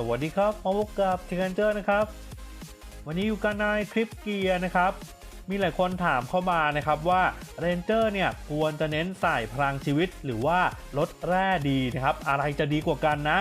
สวัสดีครับมาพบกับเทนเจอร์นะครับ วันนี้อยู่กันในคลิปเกียร์นะครับ มีหลายคนถามเข้ามานะครับว่าเรนเจอร์เนี่ยควรจะเน้นใส่พลังชีวิตหรือว่าลดแร่ดีนะครับ อะไรจะดีกว่ากันนะ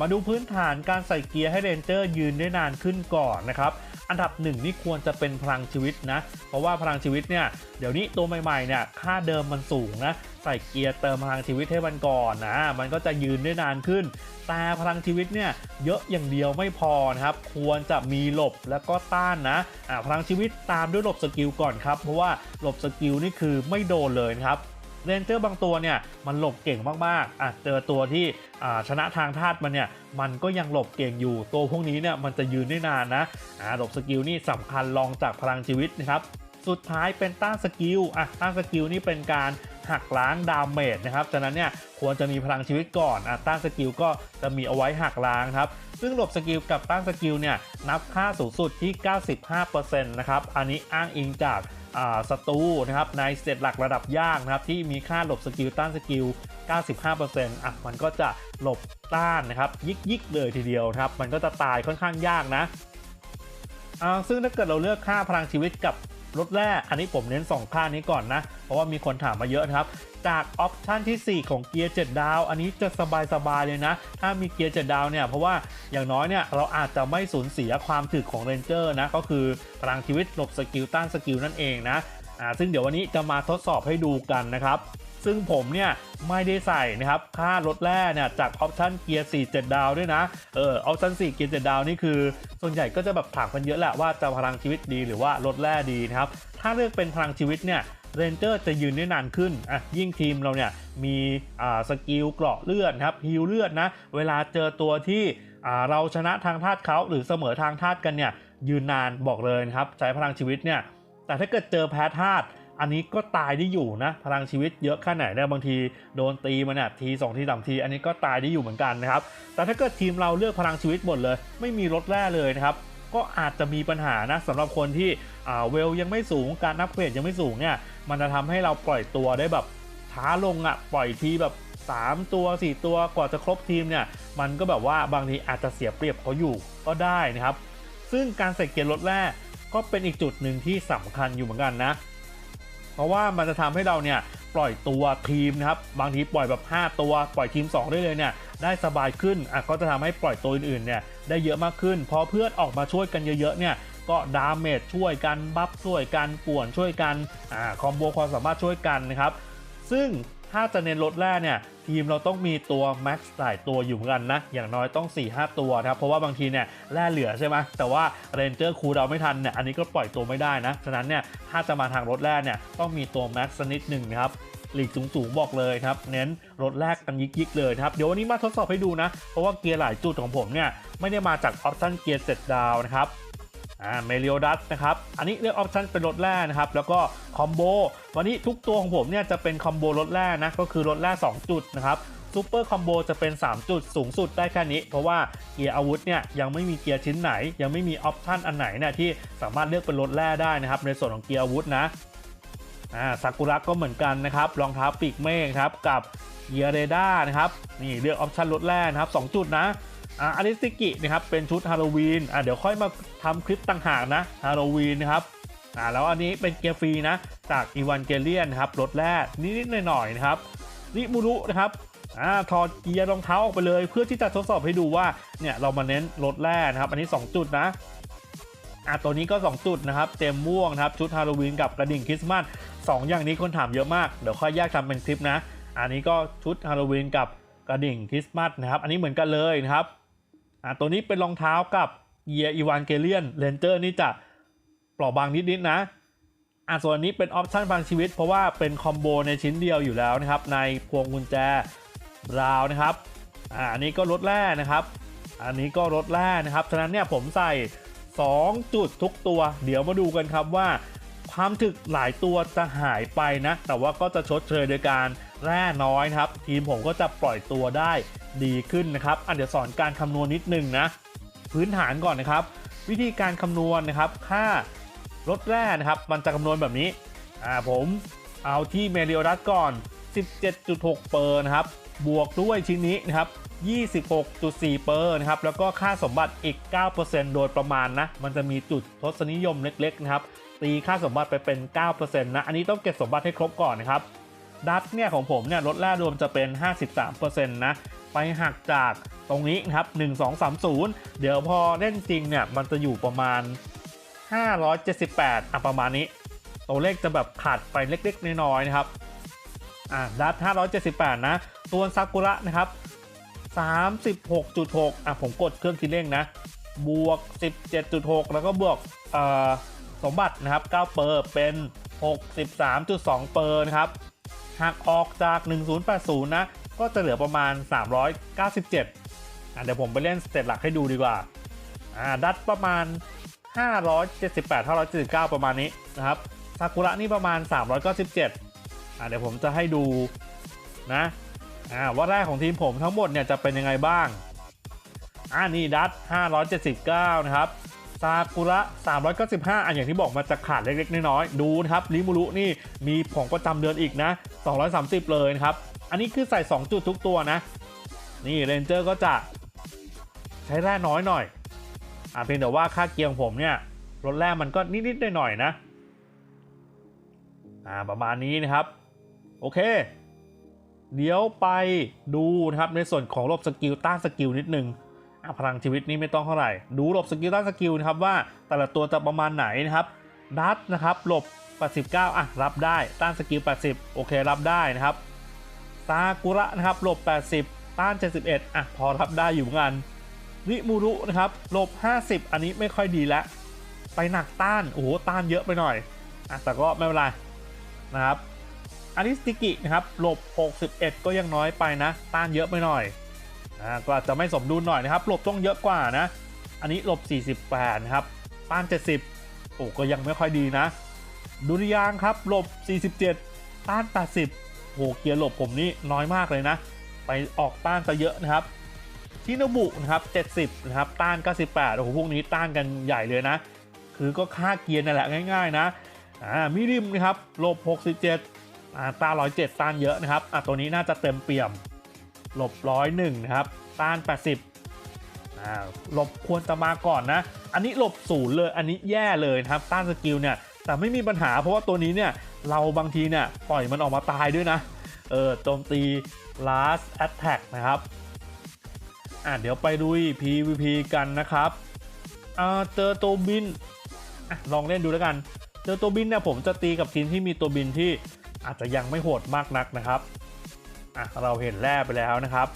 มาดูพื้นฐานการใส่เกียร์ให้เรนเจอร์ยืนได้นานขึ้นก่อนนะครับ อันดับหนึ่งนี่ควรจะเป็นพลังชีวิตนะ เพราะว่าพลังชีวิตเนี่ยเดี๋ยวนี้ตัวใหม่ๆเนี่ยค่าเดิมมันสูงนะใส่เกียร์เติมพลังชีวิตให้มันก่อนนะมันก็จะยืนได้นานขึ้น แต่พลังชีวิตเนี่ยเยอะอย่างเดียวไม่พอนะครับ ควรจะมีหลบแล้วก็ต้านนะอ่าพลังชีวิตตามด้วยหลบสกิลก่อนครับเพราะว่าหลบสกิลนี่คือไม่โดนเลยครับ เรนเจอร์บางตัวเนี่ยมันหลบเก่งมากๆอะเจอตัวที่ชนะทางธาตุมันเนี่ยมันก็ยังหลบเก่งอยู่ ตัวพวกนี้เนี่ยมันจะยืนได้นานนะอ่าหลบสกิลนี่สำคัญลองจากพลังชีวิตนะครับสุดท้ายเป็นต้านสกิลอะต้านสกิลนี่เป็นการหักล้างดาเมจนะครับฉะนั้นเนี่ยควรจะมีพลังชีวิตก่อนอะต้านสกิลก็จะมีเอาไว้หักล้างครับซึ่งหลบสกิลกับต้านสกิลเนี่ยนับค่าสูงสุดที่ 95%นะครับอันนี้อ้างอิงจาก ศัตรูนะครับในเซตหลักระดับยากนะครับที่มีค่าหลบสกิลต้านสกิล 95%อะมันก็จะหลบต้านนะครับยิกยิกเลยทีเดียวครับมันก็จะตายค่อนข้างยากนะอ่าซึ่งถ้าเกิดเราเลือกค่าพลังชีวิตกับ ลดแร่อันนี้ผมเน้น 2 ค่านี้ก่อนนะ เพราะว่ามีคนถามมาเยอะนะครับ จากออปชันที่ 4 ของเกียร์ 7 ดาว อันนี้จะสบายๆเลยนะ ถ้ามีเกียร์ 7 ดาวเนี่ย เพราะว่าอย่างน้อยเนี่ย เราอาจจะไม่สูญเสียความถึกของเรนเจอร์นะ ก็คือพลังชีวิตหลบสกิลต้านสกิลนั่นเองนะ อ่า ซึ่งเดี๋ยววันนี้จะมาทดสอบให้ดูกันนะครับ ซึ่งผมเนี่ยไม่ได้ใส่นะครับค่าลดแร่เนี่ยจากออปชันเกียร์4 7 ดาวด้วยนะเออออปชัน4เกียร์7ดาวนี่คือ ส่วนใหญ่ก็จะแบบถามกันเยอะแหละว่าจะพลังชีวิตดีหรือว่าลดแร่ดีนะครับถ้าเลือกเป็นพลังชีวิตเนี่ยเรนเจอร์จะยืนได้นานขึ้นอะยิ่งทีมเราเนี่ยมีอ่าสกิลเกราะเลือดครับฮิลเลือดนะเวลาเจอตัวที่อ่าเราชนะทางธาตุเขาหรือเสมอทางธาตุกันเนี่ยยืนนานบอกเลยครับใช้พลังชีวิตเนี่ยแต่ถ้าเกิดเจอแพ้ธาตุ อันนี้ก็ตายได้อยู่นะพลังชีวิตเยอะแค่ไหนเนี่ยบางทีโดนตีมาเนี่ยทีสองทีสามที อันนี้ก็ตายได้อยู่เหมือนกันนะครับแต่ถ้าเกิดทีมเราเลือกพลังชีวิตหมดเลย ไม่มีลดแร่เลยนะครับก็อาจจะมีปัญหานะสำหรับคนที่อ่าเวลยังไม่สูงการนับเกรดยังไม่สูงเนี่ยมันจะทำให้เราปล่อยตัวได้แบบช้าลงอะ่ะปล่อยทีแบบ 3 ตัว 4 ตัวกว่าจะครบทีมเนี่ยมันก็แบบว่าบางทีอาจจะเสียเปรียบเขาอยู่ก็ได้นะครับ ซึ่งการใส่เกียร์ลดแร่ก็เป็นอีกจุดหนึ่งที่สำคัญอยู่เหมือนกันนะ ราะว่ามันจะทำให้เราเนี่ยปล่อยตัวทีมนะครับบางทีปล่อยแบบ 5 ตัวปล่อยทีม 2 ได้เลยเนี่ยได้สบายขึ้นอะก็จะทำให้ปล่อยตัวอื่นๆเนี่ยได้เยอะมากขึ้น พอเพื่อนออกมาช่วยกันเยอะๆเนี่ยก็ดาเมจช่วยกัน บัฟช่วยกันป่วนช่วยกันอ่าคอมโบความสามารถช่วยกันนะครับซึ่ง ถ้าจะเน้นลดแร่เนี่ยทีมเราต้องมีตัวแม็กซ์หลายตัวอยู่เหมือนกันนะ อย่างน้อยต้อง 4-5 ตัวนะครับ เพราะว่าบางทีเนี่ยแร่เหลือใช่ไหมแต่ว่าเรนเจอร์คูเราไม่ทันเนี่ยอันนี้ก็ปล่อยตัวไม่ได้นะ ฉะนั้นเนี่ยถ้าจะมาทางรถแร่เนี่ยต้องมีตัวแม็กซ์นิดหนึ่งนะครับหลีกสูงๆบอกเลยครับ เน้นรถแรกกันยิกๆเลยครับ เดี๋ยววันนี้มาทดสอบให้ดูนะ เพราะว่าเกียร์หลายจุดของผมเนี่ยไม่ได้มาจากออปชั่นเกียร์เซตดาวนะครับ อ่าเมลิโอดัสนะครับ อันนี้เลือกออปชั่นเป็นรถแร่นะครับ แล้วก็คอมโบ วันนี้ทุกตัวของผมเนี่ยจะเป็นคอมโบรถแร่นะ ก็คือรถแร่2จุดนะครับซูเปอร์คอมโบจะเป็น 3 จุดสูงสุดได้แค่นี้ เพราะว่าเกียร์อาวุธเนี่ยยังไม่มีเกียร์ชิ้นไหน ยังไม่มีออปชั่นอันไหนเนี่ยที่สามารถเลือกเป็นรถแร่ได้นะครับ ในส่วนของเกียร์อาวุธนะอ่าซากุระก็เหมือนกันนะครับรองเท้าปีกเมฆครับกับเกียร์เรดานะครับนี่เลือกออปชันลดแร่นะครับ 2 จุดนะ อาริสติกินะครับเป็นชุดฮาโลวีนอ่าเดี๋ยวค่อยมาทำคลิปต่างหากนะฮาโลวีนนะครับอ่าแล้วอันนี้เป็นเกียร์ฟรีนะจากอีวานเกเลียนครับลดแร่นิดๆหน่อยๆนะครับริมูรุนะครับอ่าถอดเกียร์รองเท้าออกไปเลย เพื่อที่จะทดสอบให้ดูว่าเนี่ยเรามาเน้นลดแร่นะครับ อันนี้ 2 จุดนะอะตัวนี้ก็ 2 จุดนะครับเต็มม่วงนะครับชุดฮาโลวีนกับกระดิ่งคริสต์มาส2อย่างนี้คนถามเยอะมากเดี๋ยวค่อยแยกทำเป็นคลิปนะ อันนี้ก็ชุดฮาโลวีนกับกระดิ่งคริสต์มาสนะครับ อันนี้เหมือนกันเลยนะครับ อะตัวนี้เป็นรองเท้ากับเยียอีวานเกเลียนเลนเจอร์นี่จะเปราะบางนิดๆนะอะส่วนนี้เป็นออปชั่นบางชีวิต เพราะว่าเป็นคอมโบในชิ้นเดียวอยู่แล้วนะครับในพวงกุญแจราวน์นะครับอ่าอันนี้ก็ลดแร่นะครับ อันนี้ก็ลดแร่นะครับฉะนั้นเนี่ยผมใส่ 2 จุดทุกตัว เดี๋ยวมาดูกันครับว่า ความถึกหลายตัวจะหายไปนะ แต่ว่าก็จะชดเชยโดยการแร่น้อยครับ ทีมผมก็จะปล่อยตัวได้ดีขึ้นนะครับอันเดี๋ยวสอนการคำนวณนิดนึงนะ พื้นฐานก่อนนะครับ วิธีการคำนวณนะครับ ค่าลดแร่นะครับ มันจะคำนวณแบบนี้อ่าผมเอาที่เมริโอดัสก่อน 17.6 เปอร์นะครับ บวกด้วยชิ้นนี้นะครับ26.4 เปอร์นะครับ แล้วก็ค่าสมบัติอีก 9%โดยประมาณนะ มันจะมีจุดทศนิยมเล็ก ๆ นะครับ ตีค่าสมบัติไปเป็น 9%นะ อันนี้ต้องเก็บสมบัติให้ครบก่อนนะครับ ดัตเนี่ยของผมเนี่ยลดแร่รวมจะเป็น 53%นะ ไปหักจากตรงนี้นะครับ 1230 เดี๋ยวพอเล่นจริงเนี่ยมันจะอยู่ประมาณ 578อะประมาณนี้ ตัวเลขจะแบบขาดไปเล็กๆ น้อยๆนะครับ อะดัต578 นะส่วนซากุระนะครับ 36.6 อะผมกดเครื่องคิดเลขนะ บวก 17.6 แล้วก็บวกเอ่อ สมบัตินะครับ9เปอร์เป็น 63.2 เปอร์นะครับหากออกจาก 1080 นะ ก็จะเหลือประมาณ 397อะเดี๋ยวผมไปเล่นสเตตหลักให้ดูดีกว่าอ่าดัตประมาณ 578 579 ประมาณนี้นะครับซากุระนี่ประมาณ 397อ่าเดี๋ยวผมจะให้ดูนะอ่าว่าแรกของทีมผมทั้งหมดเนี่ยจะเป็นยังไงบ้างอ่านี่ดัต579 นะครับ ซากุระ 395 อันอย่างที่บอกมันจะขาดเล็กๆ น้อยๆ ดูนะครับริมูรุนี่มีของประจำเดือนอีกนะ 230 เลยนะครับ อันนี้คือใส่ 2 จุดทุกตัวนะ นี่เรนเจอร์ก็จะใช้แร่น้อยหน่อยอ่าเพียงแต่ว่าค่าเกียงผมเนี่ยลดแร่มันก็นิดๆหน่อยๆนะ อ่าประมาณนี้นะครับ โอเค เดี๋ยวไปดูนะครับในส่วนของระบบสกิลต้านสกิลนิดนึง พลังชีวิตนี่ไม่ต้องเท่าไหร่ ดูระบสกิลต้านสกิลนะครับว่าแต่ละตัวจะประมาณไหนนะครับดัตนะครับหลบ 89 อะ รับได้ ต้านสกิล 80 โอเค รับได้นะครับ ซากุระนะครับ หลบ 80 ต้าน 71 อะ พอรับได้อยู่เหมือนกันริมูรุนะครับหลบ 50 อันนี้ไม่ค่อยดีแล้ว ไปหนักต้าน โอ้โห ต้านเยอะไปหน่อย อะ แต่ก็ไม่เป็นไรนะครับอาริสติกินะครับ หลบ 61 ก็ยังน้อยไปนะ ต้านเยอะไปหน่อย ก็อาจจะไม่สมดุลหน่อยนะครับหลบต้องเยอะกว่านะ อันนี้หลบ 48นะครับต้าน70 โอ้ก็ยังไม่ค่อยดีนะ ดุริยางครับหลบ 47 ต้าน 80โอ้เกียร์หลบผมนี่น้อยมากเลยนะ ไปออกต้านซะเยอะนะครับชินบุนะครับ 70 นะครับ ต้าน 98 โอ้โห พวกนี้ต้านกันใหญ่เลยนะ คือก็ค่าเกียร์นั่นแหละง่ายๆนะ อ่า มิริมนะครับ ลบ 67 อ่า ตา 107 ต้านเยอะนะครับ อะ ตัวนี้น่าจะเต็มเปี่ยม ลบ101นะครับ ต้าน 80อ่าลบควรจะมาก่อนนะ อันนี้หลบศูนย์เลย อันนี้แย่เลยนะครับ ต้านสกิลเนี่ย แต่ไม่มีปัญหาเพราะว่าตัวนี้เนี่ย เราบางทีเนี่ย ปล่อยมันออกมาตายด้วยนะ เออ โจมตี last attack นะครับ อะ เดี๋ยวไปดู PVP กันนะครับอ่าเจอตัวบินอลองเล่นดูแล้วกัน เจอตัวบินเนี่ยผมจะตีกับทีมที่มีตัวบินที่อาจจะยังไม่โหดมากนักนะครับ อะเราเห็นแร่ไปแล้วนะครับ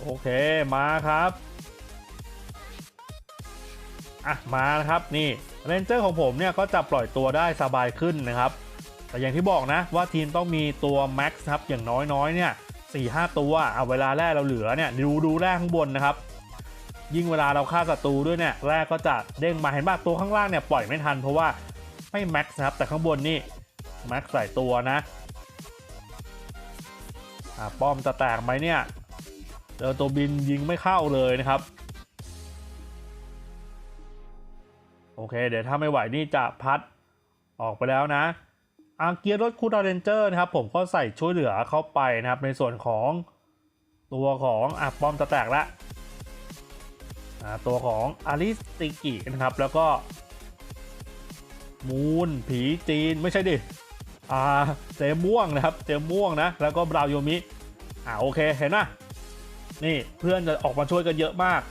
โอเคมาครับอะมานะครับนี่เรนเจอร์ของผมเนี่ยก็จะปล่อยตัวได้สบายขึ้นนะครับ แต่อย่างที่บอกนะว่าทีมต้องมีตัวแม็กซ์ครับอย่างน้อยๆเนี่ยสี่ห้าตัวเอาเวลาแรกเราเหลือเนี่ยดูดูแรกข้างบนนะครับ ยิ่งเวลาเราฆ่าศัตรูด้วยเนี่ยแรกก็จะเด้งมาเห็นป่ะตัวข้างล่างเนี่ยปล่อยไม่ทันเพราะว่าไม่แม็กซ์ครับแต่ข้างบนนี่แม็กซ์ใส่ตัวนะ ป้อมจะแตกไหมเนี่ยเจอตัวบินยิงไม่เข้าเลยนะครับ โอเค เดี๋ยวถ้าไม่ไหวนี่จะพัดออกไปแล้วนะอาเกียร์รถคูดาเรนเจอร์นะครับ ผมก็ใส่ช่วยเหลือเข้าไปนะครับ ในส่วนของตัวของอะป้อมจะแตกล้วอ่าตัวของอาริสติกินะครับ แล้วก็ มูนผีจีนไม่ใช่ดิอ่าเจม่วงนะครับ เจม่วงนะ แล้วก็บราวโยมิ อ่าโอเคเห็นนะนี่เพื่อนจะออกมาช่วยกันเยอะมาก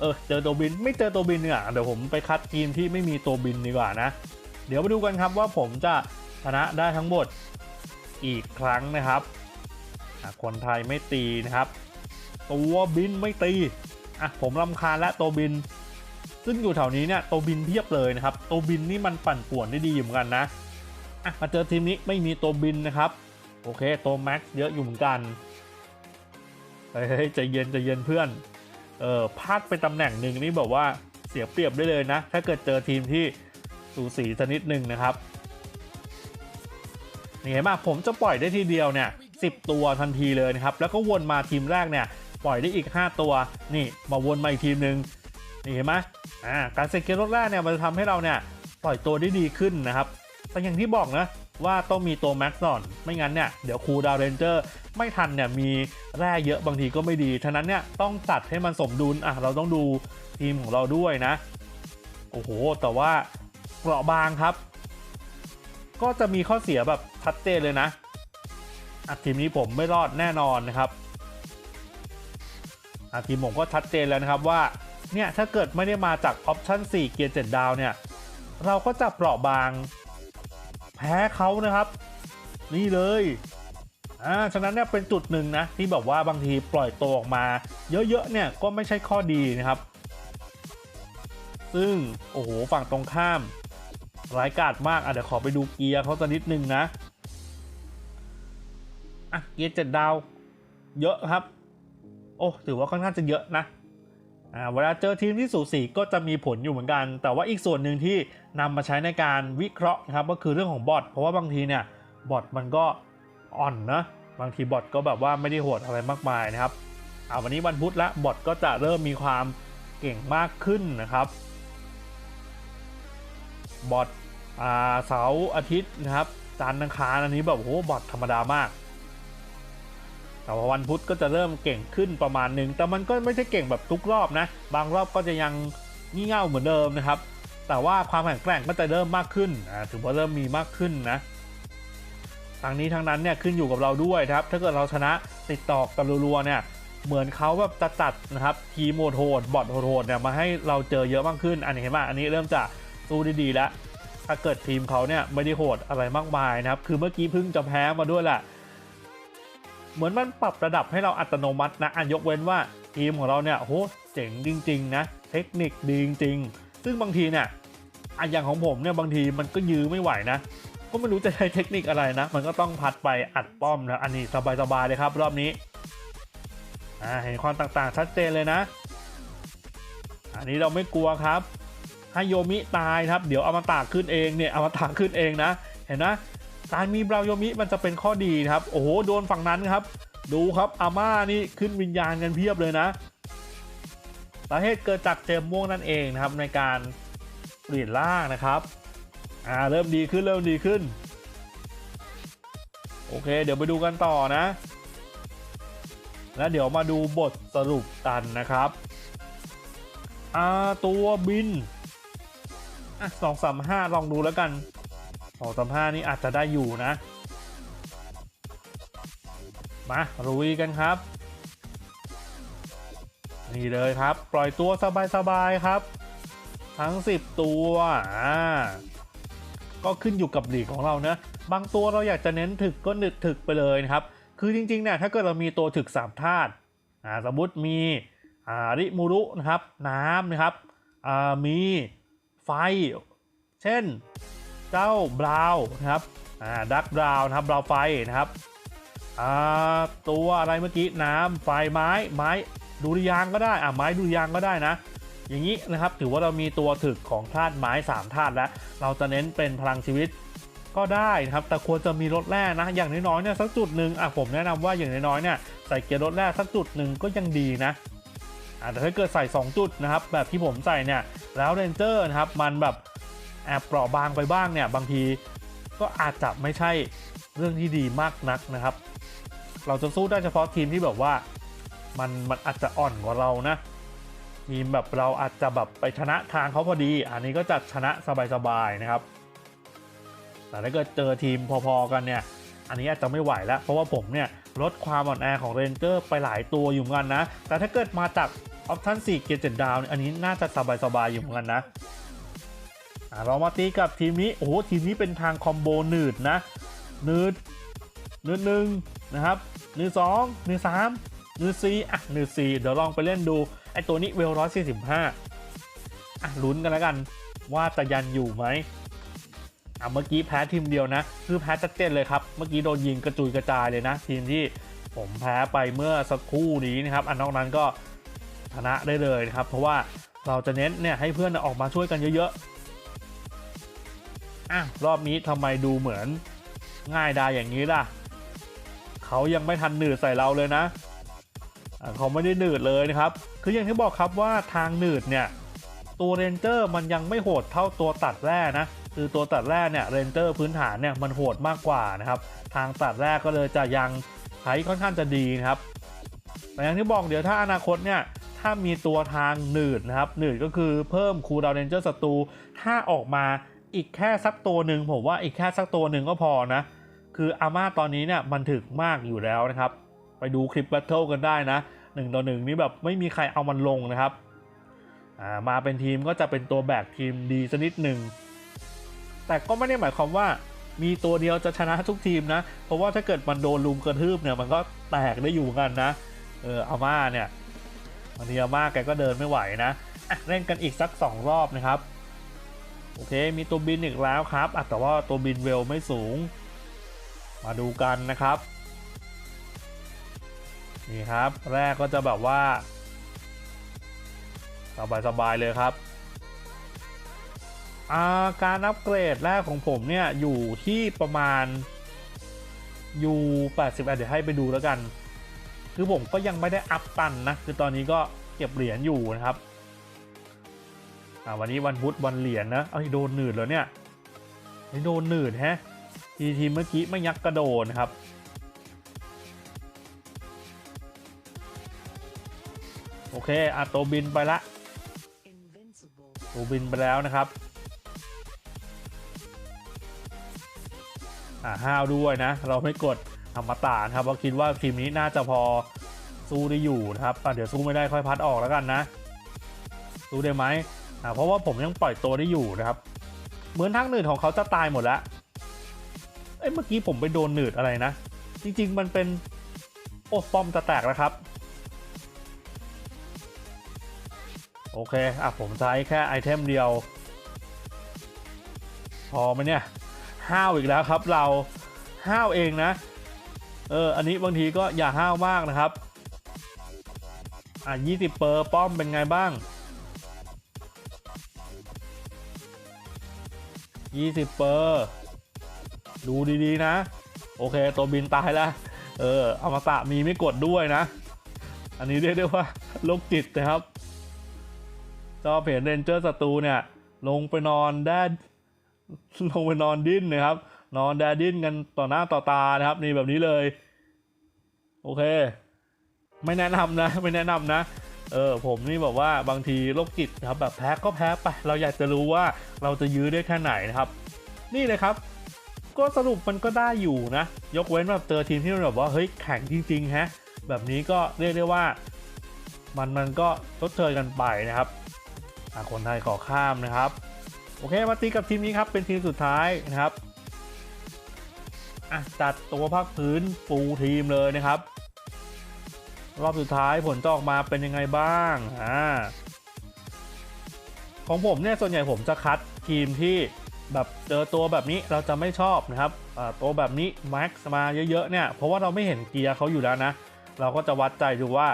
เออเจอตัวบินไม่เจอตัวบินเนี่ยเดี๋ยวผมไปคัดทีมที่ไม่มีตัวบินดีกว่านะ เดี๋ยวมาดูกันครับว่าผมจะชนะได้ทั้งหมดอีกครั้งนะครับอะคนไทยไม่ตีนะครับ ตัวบินไม่ตีอะผมรำคาญและตัวบิน ซึ่งอยู่แถวนี้เนี่ยตัวบินเพียบเลยนะครับตัวบินนี่มันปั่นป่วนได้ดีเหมือนกันนะอะมาเจอทีมนี้ไม่มีตัวบินนะครับ โอเคตัวแม็กซ์เยอะอยู่เหมือนกันเฮ้ยใจเย็นใจเย็นเพื่อน เออพลาดไปตำแหน่งหนึ่งนี่บอกว่าเสียเปรียบได้เลยนะ ถ้าเกิดเจอทีมที่สูสีชนิดหนึ่งนะครับ นี่เห็นไหมผมจะปล่อยได้ทีเดียวเนี่ยสิตัวทันทีเลยนะครับ แล้วก็วนมาทีมแรกเนี่ย ปล่อยได้อีก 5 ตัว นี่มาวนมาอีกทีมหนึ่งนี่เห็นไหมอ่าการเซตเกมรถแรกเนี่ยมันจะทำให้เราเนี่ยปล่อยตัวได้ดีขึ้นนะครับแต่อย่างที่บอกนะ ว่าต้องมีตัวแม็กซ์ก่อน ไม่งั้นเนี่ย เดี๋ยวครูดาวเรนเจอร์ไม่ทันเนี่ยมีแร่เยอะบางทีก็ไม่ดี ฉะนั้นเนี่ยต้องจัดให้มันสมดุลอะเราต้องดูทีมของเราด้วยนะ โอ้โห แต่ว่าเปราะบางครับ ก็จะมีข้อเสียแบบชัดเจนเลยนะอะทีมนี้ผมไม่รอดแน่นอนนะครับอะทีมผมก็ชัดเจนแล้วนะครับว่าเนี่ยถ้าเกิดไม่ได้มาจากออปชั่น4เกียร์7ดาวเนี่ยเราก็จะเปราะบาง แพ้เขานะครับ นี่เลยอ่าฉะนั้นเนี่ยเป็นจุดหนึ่งนะ ที่แบบว่าบางทีปล่อยตัวออกมา เยอะๆเนี่ยก็ไม่ใช่ข้อดีนะครับ ซึ่งโอ้โหฝั่งตรงข้ามร้ายกาจมากอะเดี๋ยวขอไปดูเกียร์เขาสักนิดนึงนะอะเกียร์เจ็ดดาว เยอะครับ โอ้ถือว่าค่อนข้างจะเยอะนะ เวลาเจอทีมที่สูสีก็จะมีผลอยู่เหมือนกัน แต่ว่าอีกส่วนหนึ่งที่นำมาใช้ในการวิเคราะห์นะครับก็คือเรื่องของบอทเพราะว่าบางทีเนี่ยบอทมันก็อ่อนนะบางทีบอทก็แบบว่าไม่ได้โหดอะไรมากมายนะครับอ่าวันนี้วันพุธละบอทก็จะเริ่มมีความเก่งมากขึ้นนะครับบอทเสาร์อาทิตย์นะครับจันทร์อังคารอันนี้แบบโอ้โหบอทธรรมดามาก แต่ว่าวันพุธก็จะเริ่มเก่งขึ้นประมาณหนึ่งแต่มันก็ไม่ใช่เก่งแบบทุกรอบนะ บางรอบก็จะยังงี่เง่าเหมือนเดิมนะครับ แต่ว่าความแข็งแกร่งก็จะเริ่มมากขึ้นถือว่าเริ่มมีมากขึ้นนะทางนี้ทางนั้นเนี่ยขึ้นอยู่กับเราด้วยครับ ถ้าเกิดเราชนะติดต่อกันรัวๆเนี่ยเหมือนเขาแบบจะจัดนะครับทีมโหดบอทโหดเนี่ยมาให้เราเจอเยอะมากขึ้น อันนี้เห็นไหมอันนี้เริ่มจะสู้ดีๆแล้วถ้าเกิดทีมเขาเนี่ยไม่ได้โหดอะไรมากมายนะครับ คือเมื่อกี้เพิ่งจะแพ้มาด้วยแหละ เหมือนมันปรับระดับให้เราอัตโนมัตินะอันยกเว้นว่าทีมของเราเนี่ยโหเจ๋งจริง ๆ นะ เทคนิคดีจริง ๆ ซึ่งบางทีเนี่ยอันอย่างของผมเนี่ยบางทีมันก็ยื้อไม่ไหวนะ ก็ไม่รู้จะใช้เทคนิคอะไรนะ มันก็ต้องพัดไปอัดป้อมนะอันนี้สบายๆเลยครับ รอบนี้อ่าเห็นความต่างๆชัดเจนเลยนะ อันนี้เราไม่กลัวครับให้โยมิตายครับ เดี๋ยวเอามาตากขึ้นเองเนี่ยเอามาตากขึ้นเองนะ เห็นนะ การมีบราวโยมิมันจะเป็นข้อดีนะครับ โอ้โห โดนฝั่งนั้นครับ ดูครับอาม่านี่ขึ้นวิญญาณกันเพียบเลยนะ สาเหตุเกิดจากเจมม่วงนั่นเองนะครับในการเปลี่ยนล่างนะครับอ่าเริ่มดีขึ้นเริ่มดีขึ้น โอเค เดี๋ยวไปดูกันต่อนะ แล้วเดี๋ยวมาดูบทสรุปกันนะครับอ่าตัวบินอะสองสามห้าลองดูแล้วกัน สองสามห้านี่อาจจะได้อยู่นะ มาลุยกันครับ นี่เลยครับ ปล่อยตัวสบายๆครับ ทั้ง 10 ตัวอ่าก็ขึ้นอยู่กับหลีกของเรานะ บางตัวเราอยากจะเน้นถึกก็นึกถึกไปเลยนะครับ คือจริงๆเนี่ยถ้าเกิดเรามีตัวถึก3ธาตุอ่าสมมติมีอ่าริมูรุนะครับ น้ำนะครับอ่ามีไฟ เช่น เจ้าบราวน์นะครับอ่าดักบราวน์นะครับบราวไฟนะครับอ่าตัวอะไรเมื่อกี้น้ำไฟไม้ไม้ดุริยางก็ได้อ่าไม้ดุริยางก็ได้นะ อย่างนี้นะครับถือว่าเรามีตัวถึกของธาตุไม้3ธาตุแล้ว เราจะเน้นเป็นพลังชีวิตก็ได้นะครับ แต่ควรจะมีรถแร่นะ อย่างน้อยๆเนี่ยสักจุดหนึ่งอะผมแนะนำว่าอย่างน้อยๆเนี่ยใส่เกียร์รถแร่สักจุดหนึ่งก็ยังดีนะอ่าแต่ถ้าเกิดใส่ 2 จุดนะครับ แบบที่ผมใส่เนี่ยแล้วเรนเจอร์นะครับมันแบบ แอบเปราะบางไปบ้างเนี่ยบางทีก็อาจจะไม่ใช่เรื่องที่ดีมากนักนะครับ เราจะสู้ได้เฉพาะทีมที่แบบว่ามันมันอาจจะอ่อนกว่าเรานะทีมแบบเราอาจจะแบบไปชนะทางเขาพอดี อันนี้ก็จะชนะสบายๆนะครับ แต่ถ้าเกิดเจอทีมพอๆกันเนี่ย อันนี้อาจจะไม่ไหวแล้ว เพราะว่าผมเนี่ยลดความอ่อนแอของเรนเจอร์ไปหลายตัวอยู่เหมือนกันนะ แต่ถ้าเกิดมาจากออปชั่น4เกียร์7ดาวเนี่ยอันนี้น่าจะสบายๆอยู่เหมือนกันนะ เรามาตีกับทีมนี้ โอ้โห ทีมนี้เป็นทางคอมโบหนืดนะหนืดหนืดหนึ่งนะครับหนืดสองหนืดสามหนืดสี่อะหนืดสี่เดี๋ยวลองไปเล่นดู ไอตัวนี้เวลร้อยสี่สิบห้าอะลุ้นกันแล้วกันว่าจะยันอยู่ไหมอะเมื่อกี้แพ้ทีมเดียวนะ คือแพ้ชัดเจนเลยครับ เมื่อกี้โดนยิงกระจุยกระจายเลยนะ ทีมที่ผมแพ้ไปเมื่อสักครู่นี้นะครับ อันนอกนั้นก็ชนะได้เลยนะครับ เพราะว่าเราจะเน้นเนี่ยให้เพื่อนออกมาช่วยกันเยอะๆ อะรอบนี้ทำไมดูเหมือนง่ายดายอย่างนี้ล่ะ เขายังไม่ทันหนืดใส่เราเลยนะะเขาไม่ได้หนืดเลยนะครับ คืออย่างที่บอกครับว่าทางหนืดเนี่ย ตัวเรนเจอร์มันยังไม่โหดเท่าตัวตัดแร่นะคือตัวตัดแรกเนี่ยเรนเจอร์พื้นฐานเนี่ยมันโหดมากกว่านะครับ ทางตัดแรกก็เลยจะยังใช้ค่อนข้างจะดีนะครับแต่อย่างที่บอกเดี๋ยวถ้าอนาคตเนี่ยถ้ามีตัวทางหนืดนะครับหนืดก็คือเพิ่มคูดาวเรนเจอร์ศัตรูถ้าออกมา อีกแค่สักตัวหนึ่งผมว่าอีกแค่สักตัวหนึ่งก็พอนะ คืออาม่าตอนนี้เนี่ยมันถึกมากอยู่แล้วนะครับ ไปดูคลิปแบทเทิลกันได้นะหนึ่งต่อหนึ่งนี่แบบไม่มีใครเอามันลงนะครับามาเป็นทีมก็จะเป็นตัวแบกทีมดีสักนิดหนึ่งแต่ก็ไม่ได้หมายความว่ามีตัวเดียวจะชนะทุกทีมนะ เพราะว่าถ้าเกิดมันโดนลุมกระทืบเนี่ยมันก็แตกได้อยู่กันนะ เอออาม่าเนี่ยบางทีอาม่าแกก็เดินไม่ไหวนะอะเล่นกันอีกสัก 2 รอบนะครับ โอเค มีตัวบินอีกแล้วครับแต่ว่าตัวบินเวลไม่สูง มาดูกันนะครับ นี่ครับ แรกก็จะแบบว่า สบายๆเลยครับอาการอัปเกรดแรกของผมเนี่ย อยู่ที่ประมาณอยู่80อะเดี๋ยวให้ไปดูแล้วกัน คือผมก็ยังไม่ได้อัพตันนะ คือตอนนี้ก็เก็บเหรียญอยู่นะครับ อ่าวันนี้วันพุธวันเหรียญนะเอ้ยโดนหนืดแล้วเนี่ยโดนหนืดแฮะ ทีทีเมื่อกี้ไม่ยักกระโดนครับโอเคอะตัวบินไปละตัวบินไปแล้วนะครับอ่าห้าวด้วยนะ เราไม่กดอมตะนะครับเพราะคิดว่าทีมนี้น่าจะพอสู้ได้อยู่นะครับอะเดี๋ยวสู้ไม่ได้ค่อยพัดออกแล้วกันนะ สู้ได้ไหม เพราะว่าผมยังปล่อยตัวได้อยู่นะครับ เหมือนทั้งหนืดของเขาจะตายหมดแล้วเอ้ยเมื่อกี้ผมไปโดนหนืดอะไรนะ จริง ๆ มันเป็นโอ้ป้อมจะแตกแล้วครับ โอเคอะผมใช้แค่ไอเทมเดียว พอไหมเนี่ยห้าวอีกแล้วครับ เราห้าวเองนะ เอออันนี้บางทีก็อย่าห้าวมากนะครับ อะ20 เปอร์ป้อมเป็นไงบ้าง 20 เปอร์ ดูดีๆนะ โอเค ตัวบินตายแล้วเออเอามาตะมีไม่กดด้วยนะ อันนี้เรียกได้ว่าโรคจิตนะครับชอเห็นเรนเจอร์ศัตรูเนี่ย ลงไปนอนแดดลงไปนอนดิ้นนะครับ นอนแดดดิ้นกันต่อหน้าต่อตานะครับ นี่แบบนี้เลย โอเค ไม่แนะนำนะ ไม่แนะนำนะ เออผมนี่แบบว่าบางทีโรคจิตนะครับแบบแพ้ก็แพ้ไป เราอยากจะรู้ว่าเราจะยื้อได้แค่ไหนนะครับ นี่เลยครับ ก็สรุปมันก็ได้อยู่นะ ยกเว้นแบบเจอทีมที่แบบว่าเฮ้ยแข็งจริงๆฮะแบบนี้ก็เรียกได้ว่า มันมันก็ทดเชยกันไปนะครับอะคนไทยขอข้ามนะครับ โอเคมาตีกับทีมนี้ครับเป็นทีมสุดท้ายนะครับอะจัดตัวภาคพื้นฟูทีมเลยนะครับ รอบสุดท้ายผลจะออกมาเป็นยังไงบ้างอ่าของผมเนี่ยส่วนใหญ่ผมจะคัดทีมที่แบบเจอตัวแบบนี้เราจะไม่ชอบนะครับตัวแบบนี้แม็กซ์มาเยอะๆเนี่ยเพราะว่าเราไม่เห็นเกียร์เขาอยู่แล้วนะ เราก็จะวัดใจดูว่า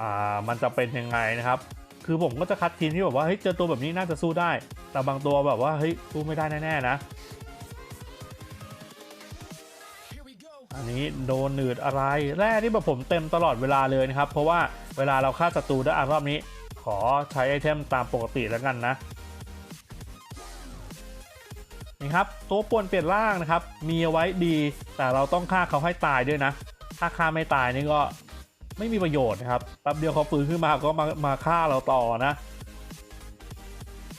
อ่ามันจะเป็นยังไงนะครับ คือผมก็จะคัดทีมที่แบบว่าเฮ้ยเจอตัวแบบนี้น่าจะสู้ได้ แต่บางตัวแบบว่าเฮ้ยสู้ไม่ได้แน่ๆนะ อันนี้โดนหนืดอะไรแร่ที่แบบผมเต็มตลอดเวลาเลยนะครับ เพราะว่าเวลาเราฆ่าศัตรูได้อะรอบนี้ ขอใช้ไอเทมตามปกติแล้วกันนะนี่ครับตัวป่วนเปลี่ยนร่างนะครับ มีเอาไว้ดี แต่เราต้องฆ่าเขาให้ตายด้วยนะ ถ้าฆ่าไม่ตายนี่ก็ไม่มีประโยชน์นะครับแป๊บเดียวเขาฟื้นขึ้นมาก็มามาฆ่าเราต่อนะ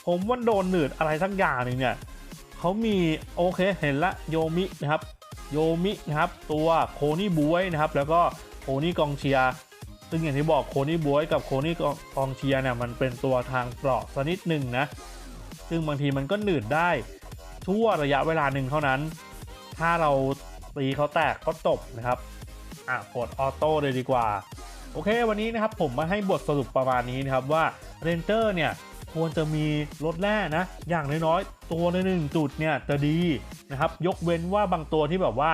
ผมว่าโดนหนืดอะไรสักอย่างหนึ่งเนี่ยเขามีโอเคเห็นละโยมินะครับ โยมินะครับตัวโคนี่บวยนะครับแล้วก็โคนี่กองเชียร์ซึ่งอย่างที่บอกโคนี่บวยกับโคนี่กองเชียร์เนี่ยมันเป็นตัวทางเปราะสนิดหนึ่งนะซึ่งบางทีมันก็หนืดได้ชั่วระยะเวลาหนึ่งเท่านั้น ถ้าเราตีเขาแตกก็จบนะครับอะกดออโต้เลยดีกว่า โอเควันนี้นะครับผมมาให้บทสรุปประมาณนี้นะครับว่าเรนเจอร์เนี่ยควรจะมีรถแร่นะ อย่างน้อยๆ ตัวในหนึ่งจุดเนี่ยจะดี นะครับยกเว้นว่าบางตัวที่แบบว่า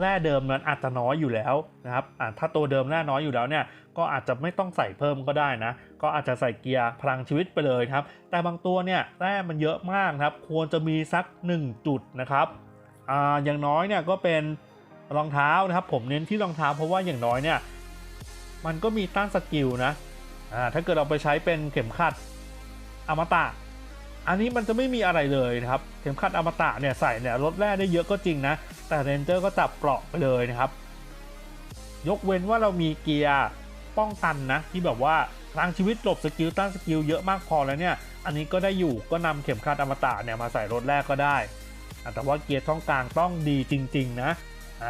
แร่เดิมนั้นอาจจะน้อยอยู่แล้วนะครับถ้าตัวเดิมแร่น้อยอยู่แล้วเนี่ยก็อาจจะไม่ต้องใส่เพิ่มก็ได้นะ ก็อาจจะใส่เกียร์พลังชีวิตไปเลยครับ แต่บางตัวเนี่ยแร่มันเยอะมากครับ ควรจะมีสัก 1 จุดนะครับออย่างน้อยเนี่ยก็เป็นรองเท้านะครับ ผมเน้นที่รองเท้าเพราะว่าอย่างน้อยเนี่ยมันก็มีต้านสกิลนะถ้าเกิดเราไปใช้เป็นเข็มขัดอมตะ อันนี้มันจะไม่มีอะไรเลยนะครับเข็มขัดอมตะเนี่ยใส่เนี่ยลดแร่ได้เยอะก็จริงนะ แต่เรนเจอร์ก็จับเปราะไปเลยนะครับ ยกเว้นว่าเรามีเกียร์ป้องกันนะ ที่แบบว่าพลังชีวิตหลบสกิลต้านสกิลเยอะมากพอแล้วเนี่ย อันนี้ก็ได้อยู่ก็นำเข็มขัดอมตะเนี่ยมาใส่รถแรกก็ได้ แต่ว่าเกียร์ช่องกลางต้องดีจริง ๆ นะ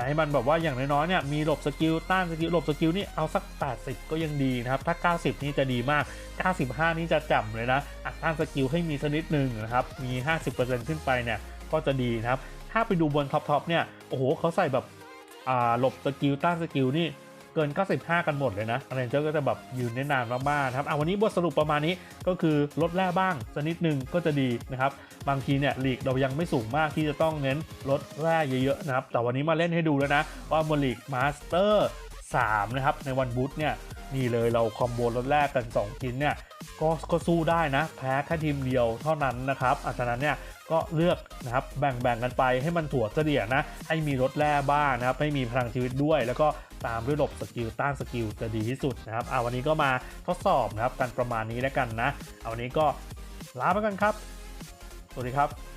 ให้มันแบบว่าอย่างน้อยๆเนี่ยมีหลบสกิลต้านสกิลหลบสกิลนี่เอาสัก 80 ก็ยังดีนะครับ ถ้า 90 นี่จะดีมาก 95 นี่จะจ่ำเลยนะอะต้านสกิลให้มีสักนิดหนึ่งนะครับมี 50%ขึ้นไปเนี่ยก็จะดีนะครับ ถ้าไปดูบนท็อปๆเนี่ยโอ้โหเขาใส่แบบอ่าหลบสกิลต้านสกิลนี่ เกิน 95 กันหมดเลยนะเรนเจอร์ก็จะแบบยืนได้นานมากๆครับเอะวันนี้บทสรุปประมาณนี้ก็คือลดแร่บ้างสักนิดนึงก็จะดีนะครับบางทีเนี่ยลีกเรายังไม่สูงมากที่จะต้องเน้นลดแร่เยอะๆนะครับแต่วันนี้มาเล่นให้ดูแล้วนะว่าบนลีกมาสเตอร์3นะครับในวันบูธเนี่ยนี่เลยเราคอมโบลดแร่กัน 2 ชิ้นเนี่ยก็ก็สู้ได้นะ แพ้แค่ทีมเดียวเท่านั้นนะครับอาฉะนั้นเนี่ยก็เลือกนะครับแบ่งๆกันไปให้มันถั่วเฉลี่ยนะ ให้มีลดแร่บ้างนะครับไม่มีพลังชีวิตด้วย แล้วก็ ตามด้วยหลบสกิลต้านสกิลจะดีที่สุดนะครับเอาวันนี้ก็มาทดสอบนะครับกันประมาณนี้แล้วกันนะ เอาวันนี้ก็ลาไปกันครับ สวัสดีครับ